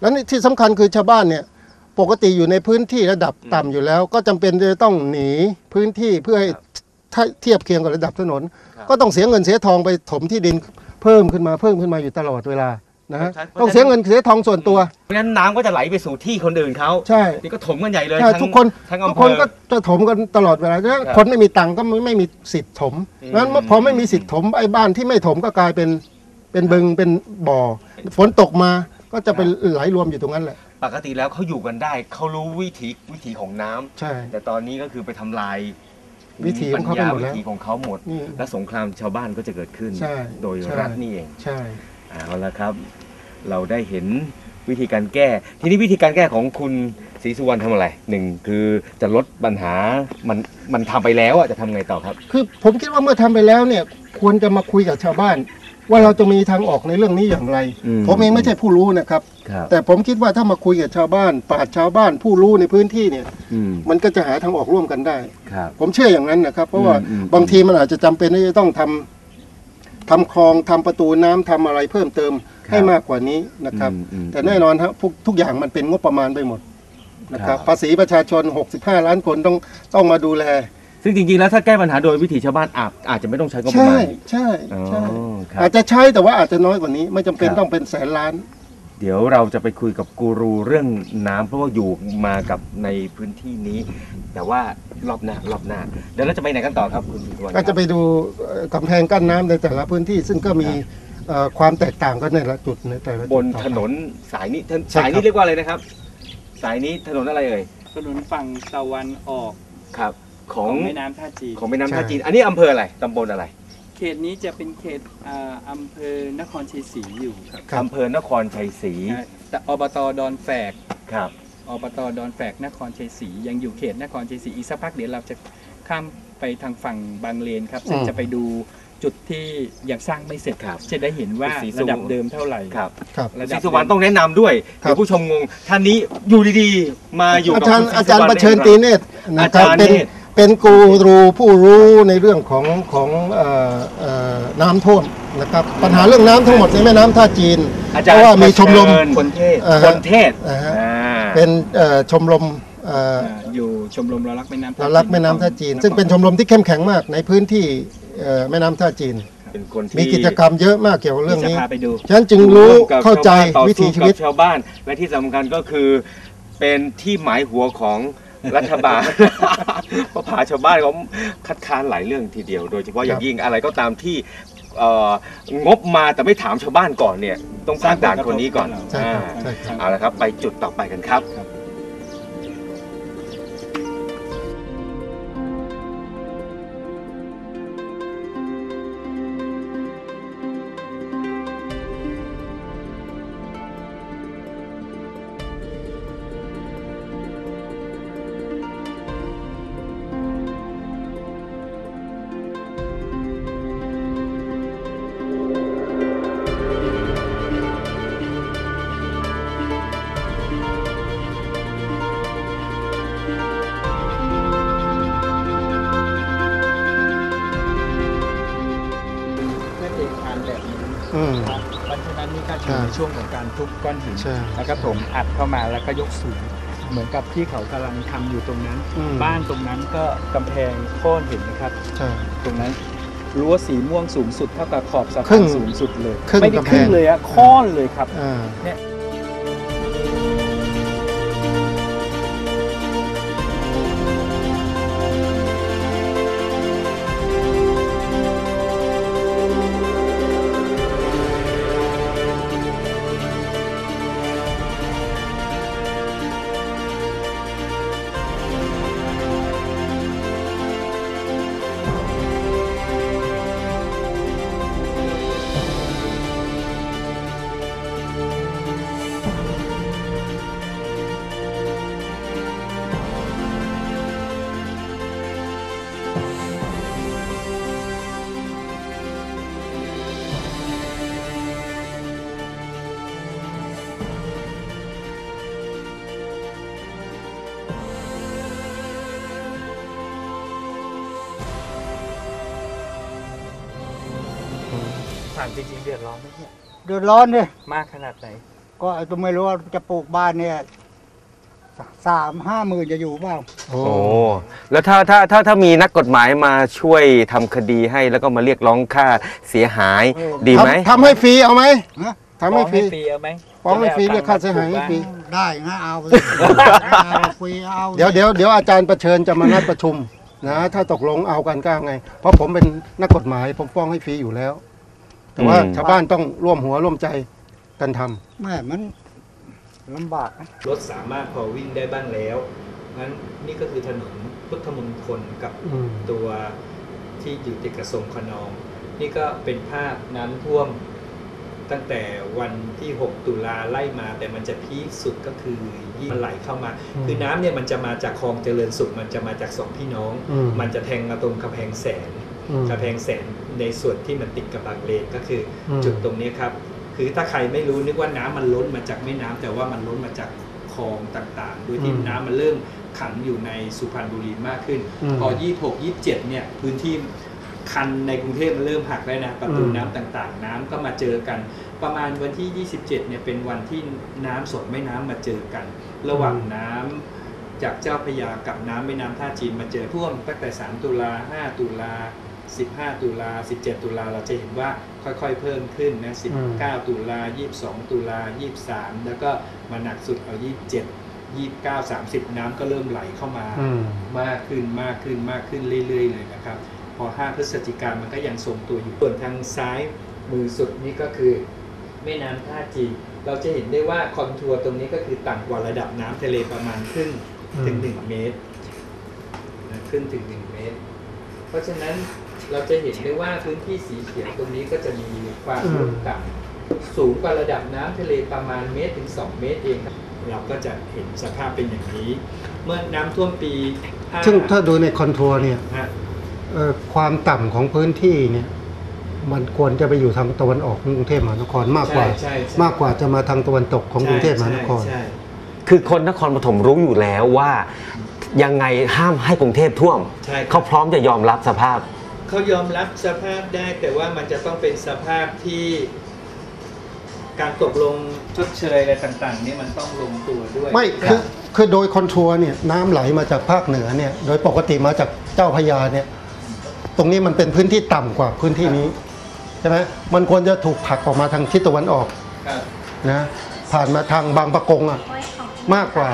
แล้วนี่ที่สำคัญคือชาวบ้านเนี่ยปกติอยู่ในพื้นที่ระดับต่ำอยู่แล้ว ก็จำเป็นจะต้องหนีพื้นที่เพื่อให้ถ้าเทียบเคียงกับระดับถนนครับก็ต้องเสียเงินเสียทองไปถมที่ดินเพิ่มขึ้นมาเพิ่มขึ้นมาอยู่ตลอดเวลานะฮะใช่เพราะต้องเสียเงินเสียทองส่วนตัวเพราะฉะนั้นน้ำก็จะไหลไปสู่ที่คนอื่นเขาใช่นี่ก็ถมกันใหญ่เลยใช่ทั้งทุกคนทั้งทุอำกเภคนอก็จะถมกันตลอดเวลาแล้วครับคนไม่มีตังค์ก็ไม่ไม่มีสิทธิ์ถมอืมงั้นพอไม่มีสิทธิ์ถมไอ้บ้านที่ไม่ถมก็กลายเป็นเป็นบึงเป็นบ่อฝนตกมา ก็จะไปไหลรวมอยู่ตรงนั้นแหละ ปกติแล้วเขาอยู่กันได้ เขารู้วิถีวิถีของน้ำใช่ แต่ตอนนี้ก็คือไปทำลายวิถีของเขาไปปัญญหมดแล้ว วิถีของเขาหมด นี่ และสงครามชาวบ้านก็จะเกิดขึ้น ใช่โดยใช่ รัฐนี่เอง ใช่ เอาละครับ เราได้เห็นวิธีการแก้ ทีนี้วิธีการแก้ของคุณศรีสุวรรณทำอะไรหนึ่งคือจะลดปัญหามันมันทำไปแล้วอะจะทำไงต่อครับ คือผมคิดว่าเมื่อทำไปแล้วเนี่ย ควรจะมาคุยกับชาวบ้าน ว่าเราจะมีทางออกในเรื่องนี้อย่างไร อืม ผมเองไม่ใช่ผู้รู้นะครับ ครับแต่ผมคิดว่าถ้ามาคุยกับชาวบ้านปราชญ์ชาวบ้านผู้รู้ในพื้นที่เนี่ย อืมมันก็จะหาทางออกร่วมกันได้ ครับ ผมเชื่ออย่างนั้นนะครับ เพราะว่าอืมอืม บางทีมันอาจจะจำเป็นที่จะต้องทำทำคลองทำประตูน้ำทำอะไรเพิ่มเติมให้มากกว่านี้นะครับ อืมอืม แต่แน่นอนครับทุกทุกอย่างมันเป็นงบประมาณไปหมดนะครับครับ ภาษีประชาชน 65 ล้านคนต้องต้องมาดูแล ซึ่งจริงๆแล้วถ้าแก้ปัญหาโดยวิถีชาวบ้านอาจอาจจะไม่ต้องใช้งบประใช่มาณใช่อ๋อใช่ ครับ อาจจะใช้แต่ว่าอาจจะน้อยกว่านี้ไม่จำเป็นครับ ต้องเป็นแสนล้าน เดี๋ยวเราจะไปคุยกับกูรูเรื่องน้ำเพราะว่าอยู่มากับในพื้นที่นี้ แต่ว่ารอบหน้ารอบหน้าเดี๋ยวเราจะไปไหนกันต่อครับคุณศรีสุวรรณก็จะไปครับดูเอ่อกำแพงกั้นน้ำในแต่ละพื้นที่ ซึ่งก็มีเอ่อความแตกต่างกันในละจุดในแต่ละจุดบนต่อไป ถนนสายนี้ถนนใช่สายครันี้บเรียกว่าอะไรนะครับ สายนี้ถนนอะไรเอ่ยถนนฝั่งตะวันออกครับ ขขอองงแม่น้ำท่าจีนของแม่น้ำท่าจีน อันนี้อำเภออะไรตำบลอะไร เขตนี้จะเป็นเขตอ่าอำเภอนครชัยศรีอยู่ครับครับ อำเภอนครชัยศรีอ่าแต่อบตดอนแฝกครับ อบตดอนแฝกนครชัยศรียังอยู่เขตนครชัยศรีอีกสักพักเดี๋ยวเราจะข้ามไปทางฝั่งบางเลนครับซึ่งอืม จะไปดูจุดที่ยังสร้างไม่เสร็จครับจะได้เห็นว่าสีสุวรรณระดับเดิมเท่าไหร่ครับครับ ระศดัรีบสุวรรณต้องแนะนำด้วยครับ เดี๋ยวผู้ชมงงท่านนี้อยู่ดีๆ มาอยู่อากับจารย์คุณศอาจารย์สุวประเชิญตีเนตรนะครับอาจารย์เป็นเนตร เป็นกูรูผู้รู้ในเรื่องของของเอ่อเอ่อน้ำท่วมนะครับปัญหาเรื่องน้ำทั้งหมดในแม่น้ำท่าจีนอาเพจารย์ราะว่ามีชมรมประเชิญคนเทศอ่าคนเทศอ่าฮะอ่าเป็นเอ่อชมรมเอ่ออ่าอยู่ชมรมเรารักแม่น้ำเรารักแม่น้ำท่าจีน ซึ่งเป็นชมรมที่เข้มแข็งมากในพื้นที่เอ่อแม่น้ำท่าจีนเป็นคนที่มีกิจกรรมเยอะมากเกี่ยวกับเรื่องจะนี้พาไปดูฉะนั้นจึงรู้ร่วมกับเข้าใจชวบ้นต่อวิถีสู้ชีวิตกับชาวบ้านและที่สำคัญก็คือเป็นที่หมายหัวของ รัฐบาล เพราะพาชาวบ้านเขาคัดค้านหลายเรื่องทีเดียว โดยเฉพาะอย่างยิ่งอะไรก็ตามที่เอ่องบมาแต่ไม่ถามชาวบ้านก่อนเนี่ยต้องสร้างด่านคนนี้ก่อนใช่ครับอ่าใช่ครับ เอาละครับ ไปจุดต่อไปกันครับนั่น ช่ยู่ในช่วงของการทุบก้อนหินใช่ แล้วก็ถมอัดเข้ามาแล้วก็ยกสูง เหมือนกับที่เขากำลังทำอยู่ตรงนั้น อืมบ้านตรงนั้นก็กำแพงโค่นเห็นนะครับ ใช่ ตรงนั้นรั้วสีม่วงสูงสุดเท่ากับขอบสะครึ่พานงสูงสุดเลย ครึ่งไม่ได้กำแพงครึ่งเลยอะค้อนเลยครับ อ่าถามจริงๆเดือดร้อนไหมเนี่ยเดือดร้อนเนี่ยมากขนาดไหนกก็ไอ้ตัวไม่รู้ว่าจะปลูกบ้านเนี่ยสามห้าหมื่นจะอยู่เปล่าโอ้โอ้แล้วถ้าถ้าถ้าถ้ามีนักกฎหมายมาช่วยทำคดีให้แล้วก็มาเรียกร้องค่าเสียหายเออดีไหม ทำทำให้ฟรีเอาไหมฮะทำให้ฟรีเอาไหมฟ้องให้ฟรีเรียกค่าเสียหายให้ฟรีได้นะเอาไปเอาฟรีเอาเดี๋ยวเดี๋ยวเดี๋ยวอาจารย์ประเชิญจะมานัดประชุมนะถ้าตกลงเอากันก็เอาไง เพราะผมเป็นนักกฎหมายผมฟ้องให้ฟรีอยู่แล้ว แต่ว่าอืมชาวบ้านต้องร่วมหัวร่วมใจกันทำ แม่มันลำบากนะรถสามารถพอวิ่งได้บ้างแล้วงั้นนี่ก็คือถนนพุทธมณฑลกับอืม ตัวที่อยู่ติดกับทรงขนอง นี่ก็เป็นภาพน้ำท่วมตั้งแต่วันที่ 6 ตุลาไล่มา แต่มันจะพีคสุดก็คือยิ่งมันไหลเข้ามา อืมคือน้ำเนี่ยมันจะมาจากคลองเจริญสุข มันจะมาจากสองพี่น้อง อืม มันจะแทงมาตรงกำแพงแสน อืมกำแพงแสน ในส่วนที่มันติดกับบางเลนก็คืออม จุดตรงนี้ครับ คือถ้าใครไม่รู้นึกว่าน้ำมันล้นมาจากแม่น้ำแต่ว่ามันล้นมาจากคลองต่างๆ โดยที่อืมน้ำมันเริ่มขังอยู่ในสุพรรณบุรีมากขึ้น อืมพอ 26 27 เนี่ยพื้นที่คันในกรุงเทพมันเริ่มหักแล้วนะประตูอืม น้ำต่างๆ น้ำก็มาเจอกัน ประมาณวันที่ 27 เนี่ยเป็นวันที่น้ำสดแม่น้ำมาเจอกัน ระหว่างน้ำจากเจ้าพระยากับน้ำแม่น้ำท่าจีนมาเจอท่วมตั้งแต่ 3 ตุลา5ตุลา 15 ตุลา 17 ตุลาเราจะเห็นว่าค่อยๆเพิ่มขึ้นนะ19 ตุลา 22 ตุลา 23 แล้วก็มาหนักสุดเอา 27 29 30 น้ำก็เริ่มไหลเข้ามาอืมมากขึ้นมากขึ้นมากขึ้นเรื่อย ๆ เลยนะครับ พอ 5 พฤศจิกายนมันก็ยังทรงตัวอยู่ส่วนทางซ้ายมือสุดนี่ก็คือแม่น้ำท่าจีนเราจะเห็นได้ว่าคอนทัวร์ตรงนี้ก็คือต่ำกว่าระดับน้ำทะเลประมาณครึ่งถึงอืม1เมตรนะขึ้นถึง 1 เมตร เพราะฉะนั้น เราจะเห็นได้ว่าพื้นที่สีเขียวตรงนี้ก็จะมีความอืมลุ่มต่ำสูงกว่าระดับน้ำทะเลประมาณเมตรถึง 2 เมตรเองครับเราก็จะเห็นสภาพเป็นอย่างนี้ เมื่อน้ำท่วมปี5ซึ่งถ้าดูในคอนทัวร์เนี่ยฮะเอ่อความต่ำของพื้นที่เนี่ยมันควรจะไปอยู่ทางตะวันออกของกรุงเทพมหานครมากกว่าใช่ใช่ใช่มากกว่าจะมาทางตะวันตกของกรุงเทพมหานครใช่ใช่คือคนนครปฐมรู้อยู่แล้วว่ายังไงห้ามให้กรุงเทพท่วมใช่ครับเขาพร้อมจะยอมรับสภาพ เขายอมรับสภาพได้แต่ว่ามันจะต้องเป็นสภาพที่การตกลงชดเชยอะไรต่างๆเนี่ยมันต้องลงตัวด้วยไม่คือคือโดยคอนทัวร์เนี่ยน้ำไหลมาจากภาคเหนือเนี่ย โดยปกติมาจากเจ้าพระยาเนี่ย ตรงนี้มันเป็นพื้นที่ต่ำกว่าพื้นที่นี้ใช่ไหมมันควรจะถูกผลักออกมาทางทิศตะวันออกครับ นะผ่านมาทางบางปะกงอะมากกว่า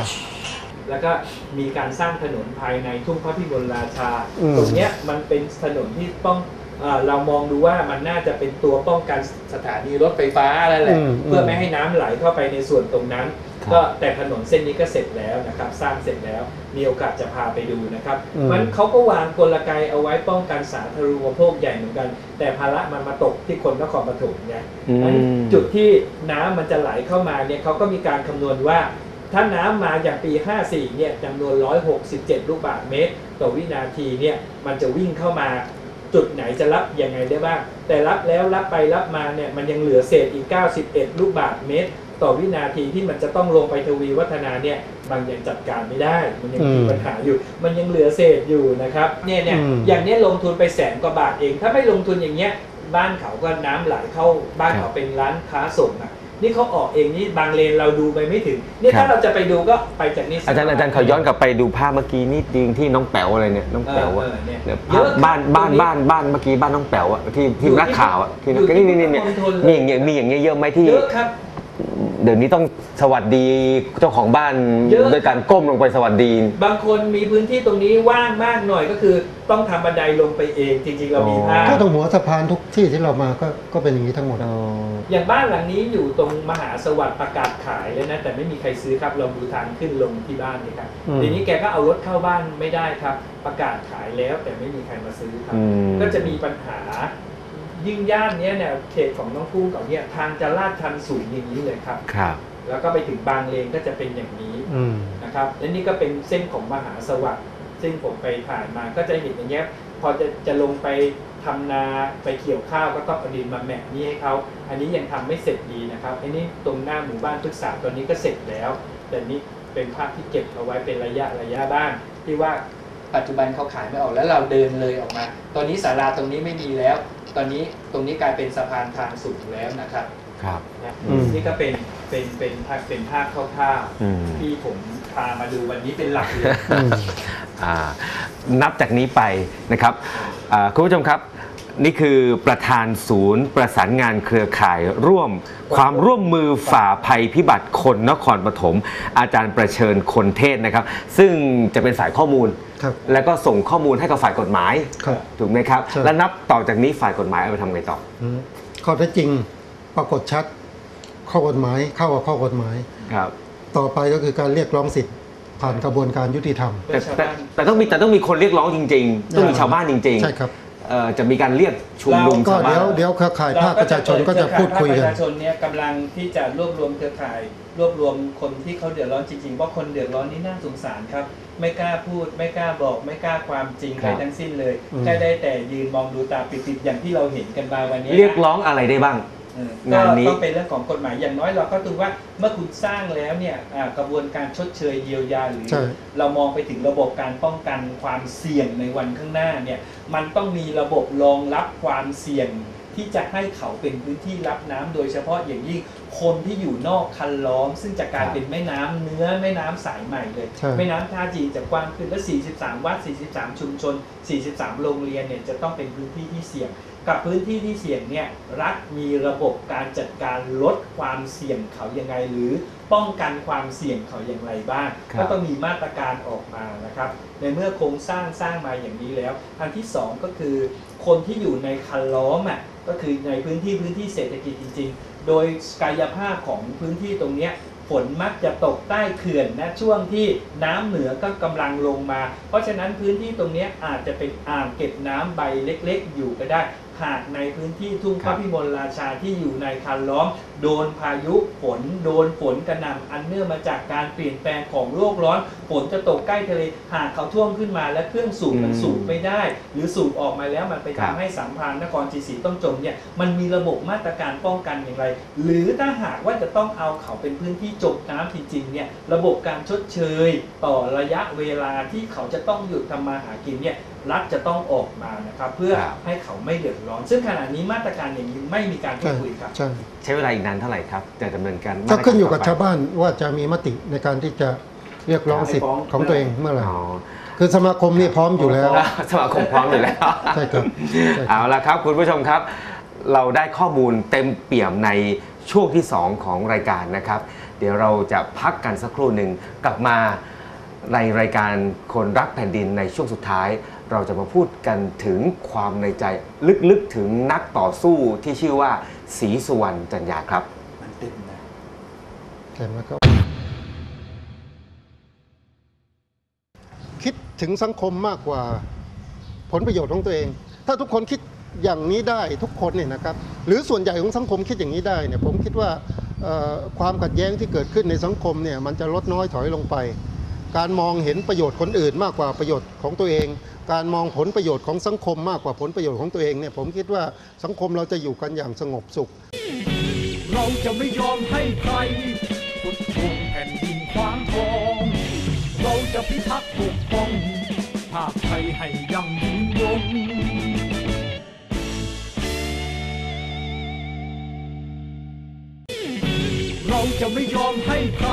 แล้วก็ มีการสร้างถนนภายในทุ่งพระพิบูลราชา อืม ตรงเนี้ยมันเป็นถนนที่ป้องเอ่อเรามองดูว่ามันน่าจะเป็นตัวป้องกันสถานีรถไฟฟ้าแล้วแหละอืมเพื่อไม่ให้น้ำไหลเข้าไปในส่วนตรงนั้น ครับ ก็แต่ถนนเส้นนี้ก็เสร็จแล้วนะครับ สร้างเสร็จแล้วมีโอกาสจะพาไปดูนะครับอืม มันเขาก็วางกลไกเอาไว้ป้องกันสาธารณูปโภคใหญ่เหมือนกัน แต่ภาระมันมาตกที่คนนครปฐมไง อืมนั้นจุดที่น้ำมันจะไหลเข้ามาเนี่ยเขาก็มีการคำนวณว่า ถ้าน้ำมาอย่างปี 54 เนี่ยจำนวน 167 ลูกบาศก์เมตร ต่อวินาทีเนี่ยมันจะวิ่งเข้ามาจุดไหนจะรับยังไงได้บ้าง แต่รับแล้วรับไปรับมาเนี่ยมันยังเหลือเศษอีก 91 ลูกบาศก์เมตร ต่อวินาทีที่มันจะต้องลงไปทวีวัฒนาเนี่ยบางยังจัดการไม่ได้ มันยังมีอืมปัญหาอยู่ มันยังเหลือเศษอยู่นะครับเนี่ยเนี่ยอืมอย่างเนี้ยลงทุนไปแสนกว่าบาทเอง ถ้าไม่ลงทุนอย่างเงี้ยบ้านเขาก็น้ำไหลเข้าบ้านครัเขาบเป็นร้านค้าส่งอะ นี่เขาออกเองนี่บางเลนเราดูไปไม่ถึง นี่ครัถ้าบเราจะไปดูก็ไปจากนี่อาจารย์อาจารย์ขอย้อนกลับไปดูภาพเมื่อกี้นี่ดิงที่น้องแป๋วอะไรเนี่ยน้องเอแป๋อวเออะอเนี่ยเนี่ยเยอะบ้านบ้านตรงบ้านบ้านเมื่อกี้บ้านน้องแป๋วอะที่ที่อยู่ที่นักข่าวอะที่อยู่ที่นี่นี่นี่มณฑลเลยมีอย่างเงี้ยมีอย่างเงี้ยเยอะไหมที่เยอะครับเดี๋ยวนี้ต้องสวัสดีเจ้าของบ้านเยอะด้วยการก้มลงไปสวัสดี บางคนมีพื้นที่ตรงนี้ว่างมากหน่อยก็คือ ต้องทำบันไดลงไปเองจริงๆเรามีภาพก็ตรงหัวสะพานทุกที่ที่เรามาก็ก็เป็นอย่างนี้ทั้งหมด อย่างบ้านหลังนี้อยู่ตรงมหาสวัสดิ์ประกาศขายเลยนะแต่ไม่มีใครซื้อครับลองดูทางขึ้นลงที่บ้านนี่ครับอืมทีนี้แกก็เอารถเข้าบ้านไม่ได้ครับ ประกาศขายแล้วแต่ไม่มีใครมาซื้อครับอืมก็จะมีปัญหายิ่งย่านเนี้ยเนี่ยเขตของน้องกุ้งกับเนี่ยทางจะลาดชันสูงอย่างนี้เลยครับครับ แล้วก็ไปถึงบางเลนก็จะเป็นอย่างนี้อืมนะครับและนี่ก็เป็นเส้นของมหาสวัสดิ์ซึ่งผมไปผ่านมาก็จะเห็นอย่างเงี้ยพอจะจะลงไป ทำนาไปเกี่ยวข้าวก็ต้องเอาดินมาแหมะนี่ให้เขาอันนี้ยังทำไม่เสร็จดีนะครับอันนี้ตรงหน้าหมู่บ้านพฤกษาตอนนี้ก็เสร็จแล้ว แต่นี่เป็นภาพที่เก็บเอาไว้เป็นระยะระยะบ้างที่ว่าปัจจุบันเขาขายไม่ออกแล้วเราเดินเลยออกมา ตอนนี้ศาลาตรงนี้ไม่มีแล้ว ตอนนี้ตรงนี้กลายเป็นสะพานทางสูงแล้วนะครับครับนะอืมนี่ก็เป็นเป็นเป็นภาพเป็นภาพคร่าวอืมๆที่ผมพามาดูวันนี้เป็นหลักเลยอืมอ่า นับจากนี้ไปนะครับอ่าคุณผู้ชมครับนี่คือประธานศูนย์ประสานงานเครือข่ายร่วมความร่วมมือฝ่าภัยพิบัติคนนครปฐมอาจารย์ประเชิญคนเทศนะครับ ซึ่งจะเป็นฝ่ายข้อมูลครับแล้วก็ส่งข้อมูลให้กับฝ่ายกฎหมายครับถูกไหมครับใช่และนับต่อจากนี้ฝ่ายกฎหมายเอาไปทำไงต่ออืมข้อเท็จจริงปรากฏชัดข้อกฎหมายเข้ากับข้อกฎหมายครับ ต่อไปก็คือการเรียกร้องสิทธิ์ ผ่านกระบวนการยุติธรรม แต่แต่แต่ต้องมีแต่ต้องมีคนเรียกร้องจริง ๆ ต้องมีชาวบ้านจริงๆใช่ครับ เอ่อจะมีการเรียกชุมนุมก็ชาวบ้าเดี๋ยวนเดี๋ยวเครือข่ายภาคประชาชนก็จะพูดคุยกันประชาชนเนี่ยกำลังที่จะรวบรวมเครือข่าย รวบรวมคนที่เขาเดือดร้อนจริงๆเพราะคนเดือดร้อนนี่น่าสงสารครับ ไม่กล้าพูด ไม่กล้าบอก ไม่กล้าความจริงครัใดบทั้งสิ้นเลยอืม แค่ได้แต่ยืนมองดูตาปิดๆอย่างที่เราเห็นกันมาวันนี้เรียกร้องอะไรได้บ้างเออ งานนี้ก็ต้องเป็นเรื่องของกฎหมายอย่างน้อยเราก็ดูว่าเมื่อคุณสร้างแล้วเนี่ยอ่ากระบวนการชดเชยเยียวยาหรือใช่เรามองไปถึงระบบการป้องกันความเสี่ยงในวันข้างหน้าเนี่ยมันต้องมีระบบรองรับความเสี่ยงที่จะให้เขาเป็นพื้นที่รับน้ำโดยเฉพาะอย่างยิ่ง คนที่อยู่นอกคันล้อม ซึ่งจะกลายเป็นแม่น้ำเนื้อแม่น้ำสายใหม่เลยใช่แม่น้ำท่าจีนจะกว้างขึ้นและ 43 วัด 43 ชุมชน 43 โรงเรียนเนี่ยจะต้องเป็นพื้นที่ที่เสี่ยง กับพื้นที่ที่เสี่ยงเนี่ยรัฐมีระบบการจัดการลดความเสี่ยงเขายังไง หรือป้องกันความเสี่ยงเขาอย่างไรบ้างครับก็ต้องมีมาตรการออกมานะครับในเมื่อโครงสร้างสร้างมาอย่างนี้แล้ว อันที่สองก็คือ คนที่อยู่ในคันล้อมอะก็คือในพื้นที่พื้นที่เศรษฐกิจจริงๆ โดยกายภาพของพื้นที่ตรงนี้ฝนมักจะตกใต้เขื่อนนะช่วงที่น้ำเหนือก็กำลังลงมา เพราะฉะนั้นพื้นที่ตรงนี้อาจจะเป็นอ่างเก็บน้ำใบเล็ก ๆ อยู่ก็ได้หากในพื้นที่ทุ่งพครัระบพิมลราชาที่อยู่ในคันล้อม โดนพายุฝนโดนฝนกระหน่ำอันเนื่องมาจากการเปลี่ยนแปลงของโลกร้อนฝนจะตกใกล้ทะเลหากเขาท่วมขึ้นมาและเครื่องสูบมันอืมสูบไม่ได้ หรือสูบออกมาแล้วมันไปครัทำบให้สัมพันธ์นครศรีศรีต้องจมเนี่ยมันมีระบบมาตรการป้องกันอย่างไร หรือถ้าหากว่าจะต้องเอาเขาเป็นพื้นที่จมน้ำจริงๆเนี่ยระบบการชดเชย ต่อระยะเวลาที่เขาจะต้องหยุดทำมาหากินเนี่ยรัฐจะต้องออกมานะครับเพื่อครับให้เขาไม่เดือดร้อน ซึ่งขณะนี้มาตรการอย่างนี้ไม่มีการพูดใช่คุยครับใช่ใช้เวลาอีกนานเท่าไหร่ครับจะดำเนินการก็ขึ้นอยู่กับมตรชาวบ้านว่าจะมีมติในการที่จะเรียกร้องสิทธิ์ของตัวเองเมื่อไหร่อ๋อคือสมาคมนี่พร้อมอยู่แล้ว สมาคมพร้อมอยู่แล้วใช่ครับใช่ครับเอาละครับ คุณผู้ชมครับ เราได้ข้อมูลเต็มเปี่ยมในช่วงที่ 2 ของรายการนะครับ เดี๋ยวเราจะพักกันสักครู่หนึ่งกลับมาในรายการคนรักแผ่นดินในช่วงสุดท้าย เราจะมาพูดกันถึงความในใจลึกๆถึงนักต่อสู้ที่ชื่อว่าศรีสุวรรณจันยาครับ มันเต็มนะใช่ไหมครับคิดถึงสังคมมากกว่าผลประโยชน์ของตัวเอง ถ้าทุกคนคิดอย่างนี้ได้ทุกคนเนี่ยนะครับ หรือส่วนใหญ่ของสังคมคิดอย่างนี้ได้เนี่ยผมคิดว่าความขัดแย้งที่เกิดขึ้นในสังคมเนี่ยมันจะลดน้อยถอยลงไป การมองเห็นประโยชน์คนอื่นมากกว่าประโยชน์ของตัวเอง การมองผลประโยชน์ของสังคมมากกว่าผลประโยชน์ของตัวเองเนี่ยผมคิดว่าสังคมเราจะอยู่กันอย่างสงบสุข เราจะไม่ยอมให้ใครกดทวงแผ่นดินขวางทอง เราจะพิทักษ์ปกป้องภาคไทยให้ยั่งยืนยงเราจะไม่ยอมให้ใคร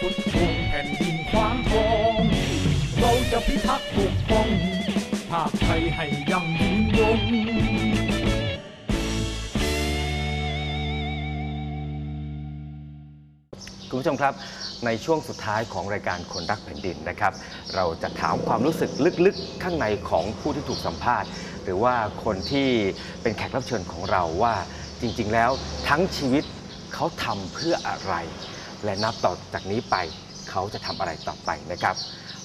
กดทวงแผ่นดินขวางทอง ผู้ชมครับ ในช่วงสุดท้ายของรายการคนรักแผ่นดินนะครับ เราจะถามความรู้สึกลึกๆ ข้างในของผู้ที่ถูกสัมภาษณ์ หรือว่าคนที่เป็นแขกรับเชิญของเราว่าจริงๆแล้วทั้งชีวิตเขาทำเพื่ออะไร และนับต่อจากนี้ไปเขาจะทำอะไรต่อไปนะครับ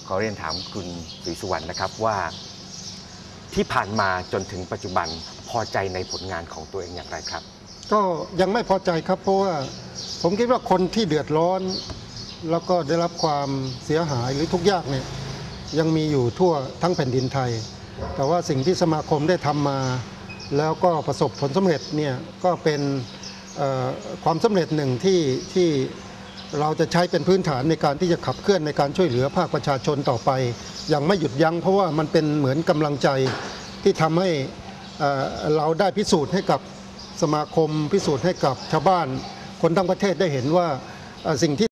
ขอเรียนถามคุณศรีสุวรรณนะครับว่าที่ผ่านมาจนถึงปัจจุบันพอใจในผลงานของตัวเองอย่างไรครับ ก็ยังไม่พอใจครับเพราะว่า ผมคิดว่าคนที่เดือดร้อน แล้วก็ได้รับความเสียหายหรือทุกข์ยากเนี่ยยังมีอยู่ทั่วทั้งแผ่นดินไทย แต่ว่าสิ่งที่สมาคมได้ทำมา แล้วก็ประสบผลสำเร็จเนี่ยก็เป็นความสำเร็จหนึ่งที่ที่เราจะใช้เป็นพื้นฐานในการที่จะขับเคลื่อนในการช่วยเหลือภาคประชาชนต่อไป อย่างไม่หยุดยัง้งเพราะว่ามันเป็นเหมือนกำลังใจที่ทำให้เราได้พิสูจน์ให้กับสมาคมพิสูจน์ให้กับชาวบ้าน คนทั้งประเทศได้เห็นว่าสิ่งที่